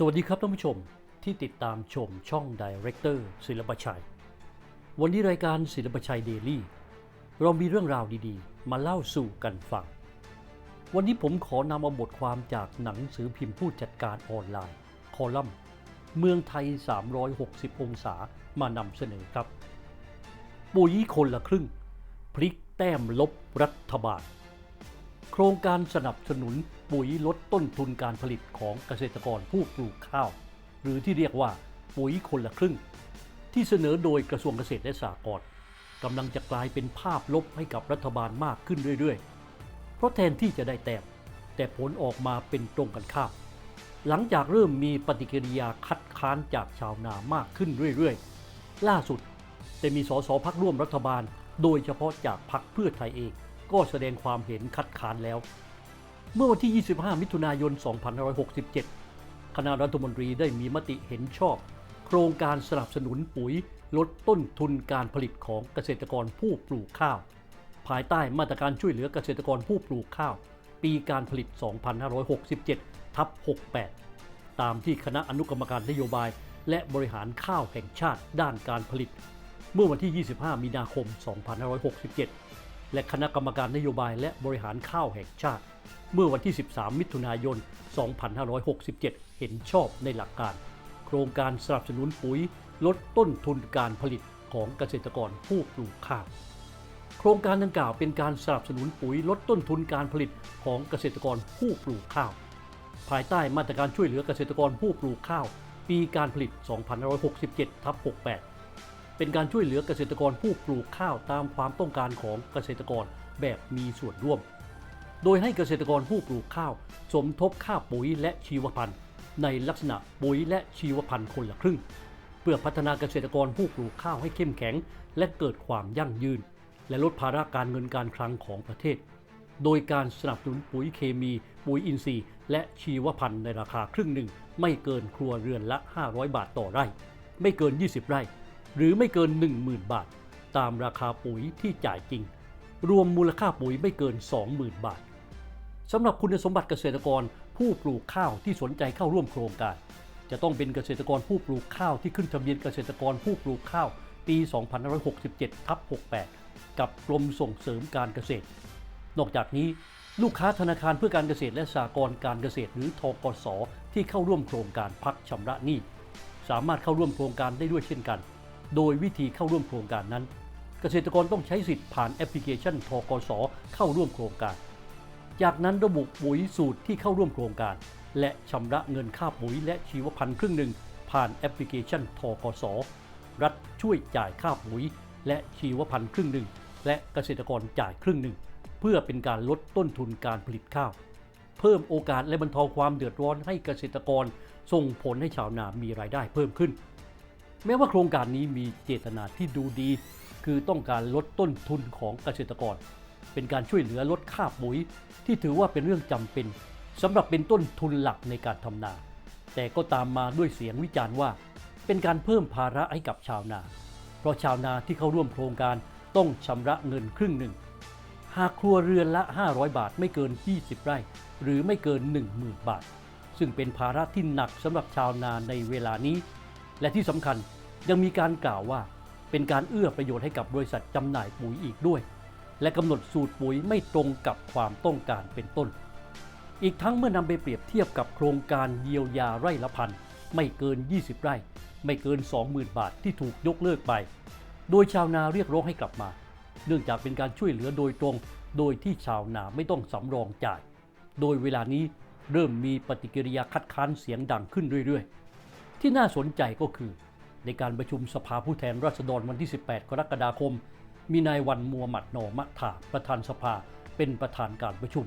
สวัสดีครับท่านผู้ชมที่ติดตามชมช่อง Director ศิลปชัย วันนี้รายการศิลปชัยเดลี่เรามีเรื่องราวดีๆ มาเล่าสู่กันฟัง วันนี้ผมขอนำเอาบทความจากหนังสือพิมพ์ผู้จัดการออนไลน์ คอลัมน์ เมืองไทย 360 องศามานำเสนอครับ ปุ๋ยคนละครึ่ง พลิกแต้มลบรัฐบาล ครงการสนับสนุนปุ๋ยลดต้นทุนการผลิตของเกษตรกรผู้ปลูกข้าว หรือที่เรียกว่าปุ๋ยคนละครึ่ง ที่เสนอโดยกระทรวงเกษตรและสหกรณ์กำลังจะกลายเป็นภาพลบให้กับรัฐบาลมากขึ้นเรื่อยๆ เพราะแทนที่จะได้แต้มแต่ผลออกมาเป็นตรงกันข้ามหลังจากเริ่มมีปฏิกิริยาคัดค้านจากชาวนามากขึ้นเรื่อยๆ ล่าสุดได้มีสสพักร่วมรัฐบาล โดยเฉพาะจากพรรคเพื่อไทยเอง ก็แสดงความเห็นคัดค้านแล้ว เมื่อวันที่ 25 มิถุนายน 2567 คณะรัฐมนตรีได้มีมติเห็นชอบ โครงการสนับสนุนปุ๋ยลดต้นทุนการผลิตของเกษตรกรผู้ปลูกข้าว ภายใต้มาตรการช่วยเหลือเกษตรกรผู้ปลูกข้าว ปีการผลิต 2567 ทับ 68 ตามที่คณะอนุกรรมการนโยบาย และบริหารข้าวแห่งชาติด้านการผลิต เมื่อวันที่ 25 มีนาคม 2567 และคณะกรรมการนโยบายและบริหารข้าวแห่งชาติ เมื่อวันที่ 13 มิถุนายน 2567 เห็นชอบในหลักการ โครงการสนับสนุนปุ๋ยลดต้นทุนการผลิตของเกษตรกรผู้ปลูกข้าว โครงการดังกล่าวเป็นการสนับสนุนปุ๋ยลดต้นทุนการผลิตของเกษตรกรผู้ปลูกข้าว ภายใต้มาตรการช่วยเหลือเกษตรกรผู้ปลูกข้าว ปีการผลิต 2567ทับ68 เป็นการช่วยเหลือเกษตรกรผู้ปลูกข้าวตามความต้องการของเกษตรกรแบบมีส่วนร่วม โดยให้เกษตรกรผู้ปลูกข้าว สมทบค่าปุ๋ยและชีวพันธุ์ ในลักษณะปุ๋ยและชีวพันธุ์คนละครึ่ง เพื่อพัฒนาเกษตรกรผู้ปลูกข้าวให้เข้มแข็ง และเกิดความยั่งยืน และลดภาระการเงินการคลังของประเทศ โดยการสนับสนุนปุ๋ยเคมี ปุ๋ยอินทรีย์ และชีวพันธุ์ในราคาครึ่งหนึ่ง ไม่เกินครัวเรือนละ 500 บาทต่อไร่ ไม่เกิน 20 ไร่ หรือไม่เกิน 10,000 บาท ตามราคาปุ๋ยที่จ่ายจริง รวมมูลค่าปุ๋ยไม่เกิน 20,000 บาทสำหรับคุณสมบัติเกษตรกรผู้ปลูกข้าวที่สนใจเข้าร่วมโครงการ จะต้องเป็นเกษตรกรผู้ปลูกข้าวที่ขึ้นทะเบียนเกษตรกรผู้ปลูกข้าวปี 2567ทับ68 กับกรมส่งเสริมการเกษตร นอกจากนี้ลูกค้าธนาคารเพื่อการเกษตรและสหกรณ์การเกษตรหรือทกสที่เข้าร่วมโครงการพักชำระหนี้ สามารถเข้าร่วมโครงการได้ด้วยเช่นกัน โดยวิธีเข้าร่วมโครงการนั้น เกษตรกรต้องใช้สิทธิ์ผ่านแอปพลิเคชันทกสเข้าร่วมโครงการ จากนั้นระบุปุ๋ยสูตรที่เข้าร่วมโครงการ และชำระเงินค่าปุ๋ยและชีวพันธุ์ครึ่งหนึ่งผ่านแอปพลิเคชันทกสรัฐช่วยจ่ายค่าปุ๋ย และชีวพันธุ์ครึ่งหนึ่งและเกษตรกรจ่ายครึ่งหนึ่ง เพื่อเป็นการลดต้นทุนการผลิตข้าว เพิ่มโอกาสและบรรเทาความเดือดร้อนให้เกษตรกร ส่งผลให้ชาวนามีรายได้เพิ่มขึ้น แม้ว่าโครงการนี้มีเจตนาที่ดูดี คือต้องการลดต้นทุนของเกษตรกร เป็นการช่วยเหลือลดค่าปุ๋ย ที่ถือว่าเป็นเรื่องจำเป็นสำหรับเป็นต้นทุนหลักในการทำนา แต่ก็ตามมาด้วยเสียงวิจารณ์ว่า เป็นการเพิ่มภาระให้กับชาวนา เพราะชาวนาที่เข้าร่วมโครงการต้องชำระเงินครึ่งหนึ่ง หากครัวเรือนละ 500 บาทไม่เกิน 20 ไร่ หรือไม่เกิน 10,000 บาท ซึ่งเป็นภาระที่หนักสำหรับชาวนาในเวลานี้ และที่สำคัญยังมีการกล่าวว่า เป็นการเอื้อประโยชน์ให้กับบริษัทจำหน่ายปุ๋ยอีกด้วย และกำหนดสูตรปุ๋ยไม่ตรงกับความต้องการเป็นต้น อีกทั้งเมื่อนำไปเปรียบเทียบกับโครงการเยียวยาไร่ละพันไม่เกิน 20 ไร่ ไม่เกิน 20,000 บาทที่ถูกยกเลิกไป โดยชาวนาเรียกร้องให้กลับมา เนื่องจากเป็นการช่วยเหลือโดยตรง โดยที่ชาวนาไม่ต้องสำรองจ่าย โดยเวลานี้เริ่มมีปฏิกิริยาคัดค้านเสียงดังขึ้นเรื่อยๆ ที่น่าสนใจก็คือ ในการประชุมสภาผู้แทนราษฎรวันที่ 18 กรกฎาคม มีนายวันมัวหมัดนอมะถาประธานสภาเป็นประธานการประชุม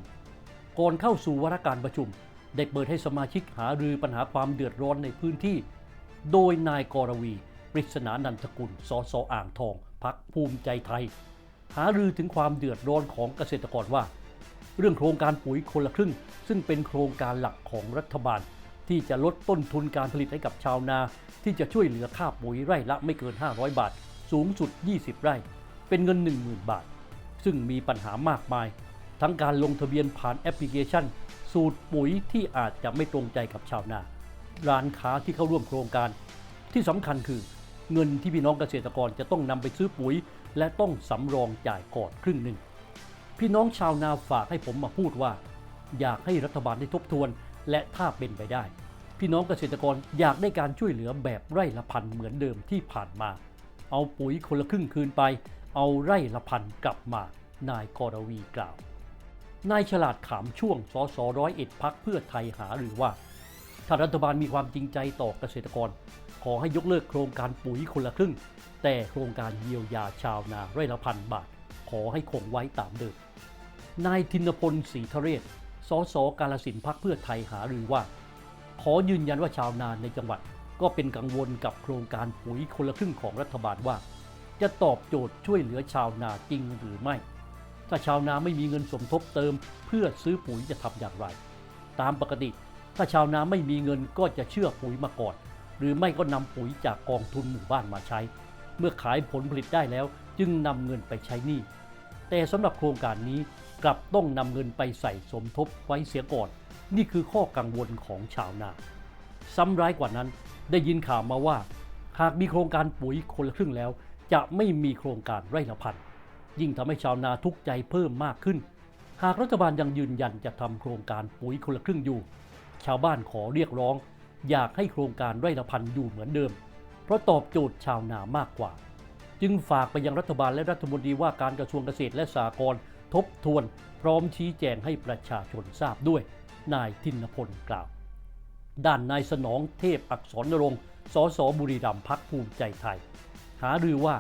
ก่อนเข้าสู่วาระการประชุม ได้เปิดให้สมาชิกหารือปัญหาความเดือดร้อนในพื้นที่ โดยนายกรวี ปริศนานันทกุล สสอ่างทอง พักภูมิใจไทย หารือถึงความเดือดร้อนของเกษตรกรว่า เรื่องโครงการปุ๋ยคนละครึ่ง ซึ่งเป็นโครงการหลักของรัฐบาล ที่จะลดต้นทุนการผลิตให้กับชาวนา ที่จะช่วยเหลือค่าปุ๋ยไร่ละไม่เกิน 500 บาท สูงสุด 20 ไร่ เป็นเงิน 10,000 บาท ซึ่งมีปัญหามากมาย ทั้งการลงทะเบียนผ่านแอปพลิเคชัน สูตรปุ๋ยที่อาจจะไม่ตรงใจกับชาวนา ร้านค้าที่เข้าร่วมโครงการ ที่สำคัญคือ เงินที่พี่น้องเกษตรกรจะต้องนำไปซื้อปุ๋ย และต้องสำรองจ่ายก่อนครึ่งหนึ่งพี่น้องชาวนาฝากให้ผมมาพูดว่า อยากให้รัฐบาลได้ทบทวน และถ้าเป็นไปได้ พี่น้องเกษตรกรอยากได้การช่วยเหลือแบบไร่ละพันเหมือนเดิมที่ผ่านมา เอาปุ๋ยคนละครึ่งคืนไป เอาไร่ละพันกลับมา นายกรวีกล่าวนายฉลาดขามช่วงสสร้อยเอ็ดพักเพื่อไทยหาหรือว่าถ้ารัฐบาลมีความจริงใจต่อเกษตรกร ขอให้ยกเลิกโครงการปุ๋ยคนละครึ่ง แต่โครงการเยียวยาชาวนาไร่ละพันบาท ขอให้คงไว้ตามเดิมนายธินพลศรีทเรศ สสกาลสินธุ์พักเพื่อไทยหารือว่า ขอยืนยันว่าชาวนาในจังหวัด ก็เป็นกังวลกับโครงการปุ๋ยคนละครึ่งของรัฐบาลว่า จะตอบโจทย์ช่วยเหลือชาวนาจริงหรือไม่ ถ้าชาวนาไม่มีเงินสมทบเติม เพื่อซื้อปุ๋ยจะทำอย่างไร ตามปกติ ถ้าชาวนาไม่มีเงินก็จะเชื่อปุ๋ยมาก่อน หรือไม่ก็นำปุ๋ยจากกองทุนหมู่บ้านมาใช้ เมื่อขายผลผลิตได้แล้วจึงนำเงินไปใช้หนี้แต่สำหรับโครงการนี้ กลับต้องนำเงินไปใส่สมทบไว้เสียก่อน นี่คือข้อกังวลของชาวนา ซ้ำร้ายกว่านั้นได้ยินข่าวมาว่า หากมีโครงการปุ๋ยคนละครึ่งแล้ว จะไม่มีโครงการไร่ละพันยิ่งทำให้ชาวนาทุกข์ใจเพิ่มมากขึ้น หากรัฐบาลยังยืนยันจะทำโครงการปุ๋ยคนละครึ่งอยู่ ชาวบ้านขอเรียกร้อง อยากให้โครงการไร่ละพันอยู่เหมือนเดิม เพราะตอบโจทย์ชาวนามากกว่า จึงฝากไปยังรัฐบาลและรัฐมนตรีว่าการกระทรวงเกษตรและสหกรณ์ ทบทวน พร้อมชี้แจงให้ประชาชนทราบด้วย นายทินพลกล่าว ด้านนายสนองเทพอักษรนรงสสบุรีรัมย์พักภูมิใจไทย หารือว่า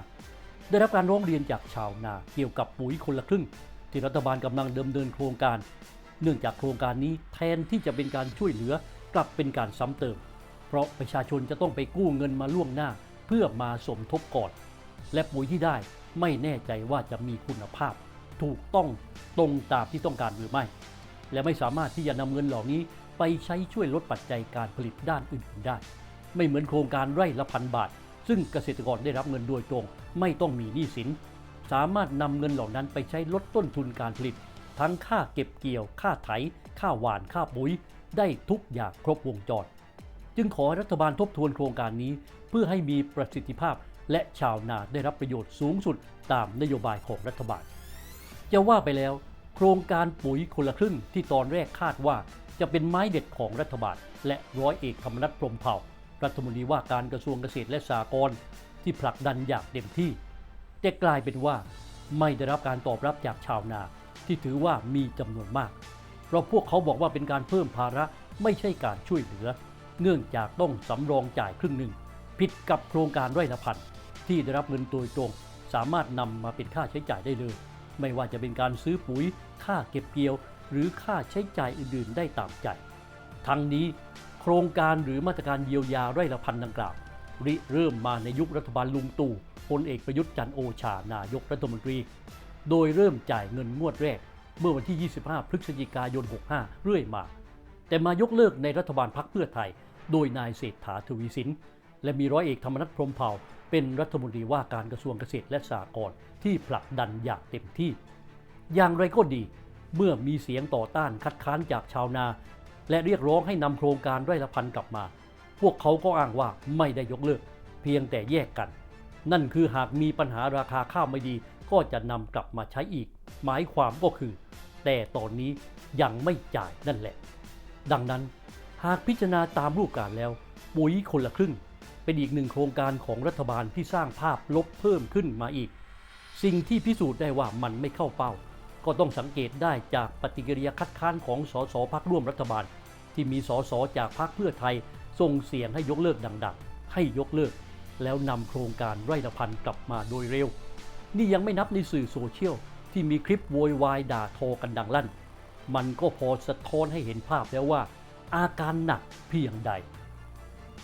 ได้รับการร้องเรียนจากชาวนาเกี่ยวกับปุ๋ยคนละครึ่ง ที่รัฐบาลกำลังดำเนินโครงการ เนื่องจากโครงการนี้แทนที่จะเป็นการช่วยเหลือกลับเป็นการซ้ำเติม เพราะประชาชนจะต้องไปกู้เงินมาล่วงหน้า เพื่อมาสมทบก่อน และปุ๋ยที่ได้ไม่แน่ใจว่าจะมีคุณภาพ ถูกต้องตรงตามที่ต้องการหรือไม่ และไม่สามารถที่จะนำเงินเหล่านี้ไปใช้ช่วยลดปัจจัยการผลิตด้านอื่นๆได้ ไม่เหมือนโครงการไร่ละพันบาท ซึ่งเกษตรกรได้รับเงินโดยตรง ไม่ต้องมีหนี้สิน สามารถนำเงินเหล่านั้นไปใช้ลดต้นทุนการผลิต ทั้งค่าเก็บเกี่ยว ค่าไถ ค่าหว่าน ค่าปุ๋ย ได้ทุกอย่างครบวงจร จึงขอรัฐบาลทบทวนโครงการนี้ เพื่อให้มีประสิทธิภาพและชาวนาได้รับประโยชน์สูงสุดตามนโยบายของรัฐบาล จะว่าไปแล้ว โครงการปุ๋ยคนละครึ่งที่ตอนแรกคาดว่าจะเป็นไม้เด็ดของรัฐบาล และร้อยเอกธรรมนัฐพรหมเผ่า รัฐมนตรีว่าการกระทรวงเกษตรและสหกรณ์ที่ผลักดันอย่างเต็มที่ แต่กลายเป็นว่าไม่ได้รับการตอบรับจากชาวนาที่ถือว่ามีจำนวนมาก เพราะพวกเขาบอกว่าเป็นการเพิ่มภาระไม่ใช่การช่วยเหลือ เนื่องจากต้องสำรองจ่ายครึ่งหนึ่งผิดกับโครงการไร่ละพันที่ได้รับเงินโดยตรง สามารถนำมาเป็นค่าใช้จ่ายได้เลย ไม่ว่าจะเป็นการซื้อปุ๋ย ค่าเก็บเกี่ยว หรือค่าใช้จ่ายอื่นๆ ได้ตามใจ ทั้งนี้โครงการหรือมาตรการเยียวยาไร่ละพันดังกล่าวริเริ่มมาในยุครัฐบาลลุงตู่พลเอกประยุทธ์จันโอชานายกรัฐมนตรี โดยเริ่มจ่ายเงินงวดแรก เมื่อวันที่ 25 พฤศจิกายน 65 เรื่อยมา แต่มายกเลิกในรัฐบาลพักเพื่อไทย โดยนายเศรษฐาทวีสิน และมีร้อยเอกธรรมนัฐพรมเผ่า เป็นรัฐมนตรีว่าการกระทรวงเกษตรและสหกรณ์ที่ผลักดันอย่างเต็มที่ อย่างไรก็ดี เมื่อมีเสียงต่อต้านคัดค้านจากชาวนา และเรียกร้องให้นำโครงการไร่ละพันกลับมา พวกเขาก็อ้างว่าไม่ได้ยกเลิก เพียงแต่แยกกัน นั่นคือหากมีปัญหาราคาข้าวไม่ดีก็จะนำกลับมาใช้อีก หมายความก็คือ แต่ตอนนี้ยังไม่จ่ายนั่นแหละ ดังนั้นหากพิจารณาตามรูปการแล้ว ปุ๋ยคนละครึ่ง เป็นอีกหนึ่งโครงการของรัฐบาลที่สร้างภาพลบเพิ่มขึ้นมาอีก สิ่งที่พิสูจน์ได้ว่ามันไม่เข้าเป้า ก็ต้องสังเกตได้จากปฏิกิริยาคัดค้านของสสพักร่วมรัฐบาล ที่มีสสจากพรรคเพื่อไทยส่งเสียงให้ยกเลิกดังๆ ให้ยกเลิก แล้วนำโครงการไร่ละพันกลับมาโดยเร็ว นี่ยังไม่นับในสื่อโซเชียลที่มีคลิปโวยวายด่าทอกันดังลั่น มันก็พอสะท้อนให้เห็นภาพแล้วว่า อาการหนักเพียงใด